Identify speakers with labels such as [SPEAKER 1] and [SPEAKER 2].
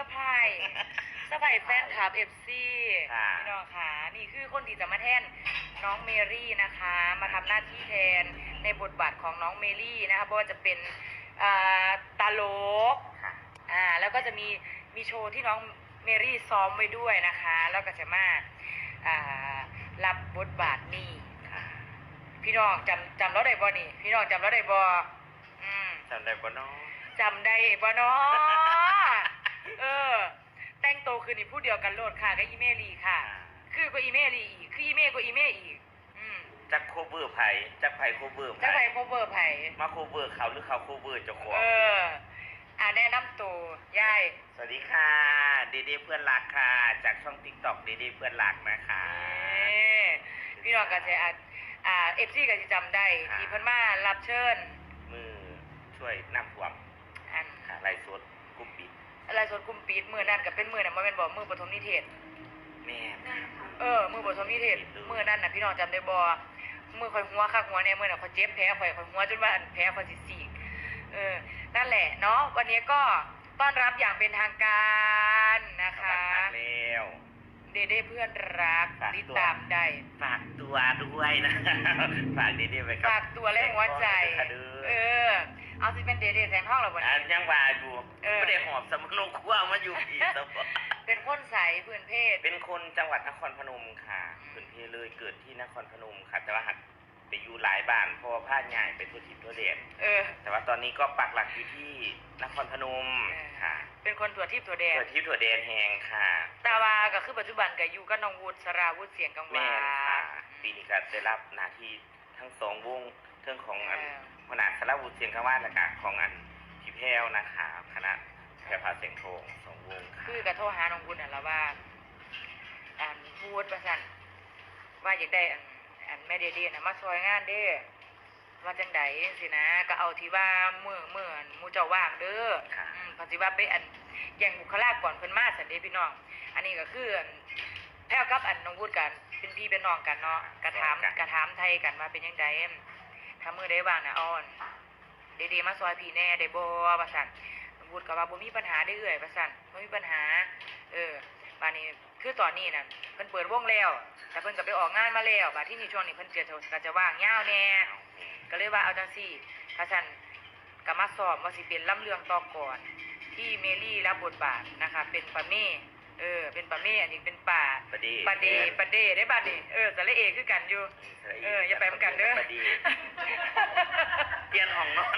[SPEAKER 1] อร์ไพรส์เซอร์ไพรส์แฟนคลับเอฟซี
[SPEAKER 2] ค่ะ
[SPEAKER 1] พี่น้องค่ะ นี่คือคนที่จะมาแทนน้องเมรี่นะคะ มาทำหน้าที่แทนในบทบาทของน้องเมรี่นะคะเพราะว่าจะเป็นอ่าตลก
[SPEAKER 2] ค่ะ
[SPEAKER 1] อ่าแล้วก็จะมีมีโชว์ที่น้องเมรี่ซ้อมไว้ด้วยนะคะ แล้วก็จะมาอ่ารับบทบาทนี้
[SPEAKER 2] ค่ะ
[SPEAKER 1] พี่น้องจำจำเราได้บ่นี่ พี่น้องจำเราได้บ่อืม
[SPEAKER 2] จำได้ปะน้อง
[SPEAKER 1] จำได้บ่เนาะ เออ แต่งโตวคือนี่พูดเดียวกันโลดค่ะกับอีเมลีค่ะ คือก็อีเมลีอีก คืออีเมก็อีเมอีก อืม
[SPEAKER 2] จักโคเวอร์ไผ่จักไผ่โคเวอร์
[SPEAKER 1] จะ
[SPEAKER 2] ไผ่
[SPEAKER 1] ไปโคเวอร์ไผ
[SPEAKER 2] มาโคเวอร์เขาหรือเขาโคเวอร์เจ้าของ
[SPEAKER 1] เออ อ่าแนะนำตัวยาย
[SPEAKER 2] สวัสดีค่ะเดเดเพื่อนรักค่ะจากช่องติ๊กต็อกเดเดเพื่อนรักนะคะ
[SPEAKER 1] นี่พี่น้องก็จะอ่าอ่าเอฟซีก็จะจำได้
[SPEAKER 2] ค่ะ
[SPEAKER 1] ที่เพิ่นมารับเชิญ
[SPEAKER 2] มือช่วยน้ำท่วม
[SPEAKER 1] อัน
[SPEAKER 2] ค่ะไล่สดกุ๊บปิด
[SPEAKER 1] อะไรสดกุมปีดมือนั่นก็เป็นมือน่ะมันเป็นบ่มือปฐมนิเทศ
[SPEAKER 2] แม่น
[SPEAKER 1] เออ มือปฐมนิเทศ มือนั่นน่ะพี่น้องจำได้บ่มือข่อยหัวคักหัวเนี่ยมือน่ะข่อยเจ็บแผลข่อยข่อยหัวจนว่าอันแผลข่อยสิสีกเออ นั่นแหละเนาะวันนี้ก็ต้อนรับอย่างเป็นทางการนะ
[SPEAKER 2] สวัส
[SPEAKER 1] คะ
[SPEAKER 2] ดีแล้ว
[SPEAKER 1] เดเด้เพื่อนรัก
[SPEAKER 2] ฝากตัว
[SPEAKER 1] ติดตามได้
[SPEAKER 2] ฝากตัวด้วยนะ ฝากเดเดไปกับ
[SPEAKER 1] ฝากตัวและหัวใจ
[SPEAKER 2] ค่ะเด้
[SPEAKER 1] เอ
[SPEAKER 2] อ
[SPEAKER 1] อ เอาสิเป็นเดเด้แสงทองแล้ววัน
[SPEAKER 2] อั
[SPEAKER 1] นี้
[SPEAKER 2] นยังว่าอยู่
[SPEAKER 1] เออ
[SPEAKER 2] ไม่ได้หอบสมนุคว้ามาอยู่พี่สม
[SPEAKER 1] เป็นคนใสพื้นเพศ
[SPEAKER 2] เป็นคนจังหวัดนครพนมค่ะ
[SPEAKER 1] อืม
[SPEAKER 2] พื้นเพเลยเกิดที่นครพนมค่ะ แต่ว่าหัก ไปอยู่หลายบ้านเพราะว่าพลาดง่ายไปทั่วทิศทั่วแดน
[SPEAKER 1] เออ
[SPEAKER 2] แต่ว่าตอนนี้ก็ปักหลักอยู่ที่นครพนม
[SPEAKER 1] เออ
[SPEAKER 2] ค่ะ
[SPEAKER 1] เป็นคนตัวทิพย์ตัวแดง
[SPEAKER 2] เกิดที่ถั่วแดนแหงค่ะ
[SPEAKER 1] ตาวาก็คือปัจจุบันก็อยู่กับน้องวูดสราวุธเสียงกังวา
[SPEAKER 2] แม่นค่ะ
[SPEAKER 1] น
[SPEAKER 2] ปีนี้ก็ได้รับหน้าที่ทั้งสองวงเรื่องของอัน
[SPEAKER 1] เออ
[SPEAKER 2] หัวหน้าสารวุฒิเสียงคำว่าและกะของอันพี่แพ้วนะคะคณะแพรพาเสียงโทงสองวงค่ะ
[SPEAKER 1] คือกระโทรหาน้องวุฒิน่ะแล้วว่าอันพูดว่าสั่นว่าอยากได้อันอันแม่เดเดีน่ะมาซอยงานเด้ว่าจังใดสินะ ก็เอาที่ว่าเมื่อเมื่อหมูเจ้าว่างเด้อ
[SPEAKER 2] ค่ะ
[SPEAKER 1] อืมเพอสิว่าไปอันอย่างบุคลากรเพิ่นมาสันเด้พี่น้อง อันนี้ก็คืออันแพ้วกับอันน้องวุฒิกันเป็นพี่เป็นน้องกันเนาะกระถามกระถามไทยกันว่าเป็นยังไงถ้ามือได้ว่างน่ะอ้อนเดเดมาซอยพี่แน่ได้บ่ว่าซั่นน้องวุฒิก็ว่าบ่มีปัญหาได้เอ่ยว่าซั่นบ่มีปัญหา เออบัดนี้คือตอนนี้น่ะเพิ่นเปิดวงแล้ว แต่เพิ่นก็ไปออกงานมาแล้วบัดที่นี่ช่วงนี้เพิ่นเจอก็จะว่างยาวแน่ก็เลยว่าเอาจังซี่พระสันก็มาสอบว่าสิเป็นลำเรื่องต่อก่อน ที่เมลี่รับบทบาทนะคะ เป็นปาเม่เออ เป็นปาเม่อันนี้เป็นป่า
[SPEAKER 2] ประเดี๋
[SPEAKER 1] ปาเดปาเดได้บัดนี่เออสระเอคือกันอยู่ เอออย่าไปเหมือนกันเด้อ
[SPEAKER 2] ประเดี๋เปลี่ยนห้องนอน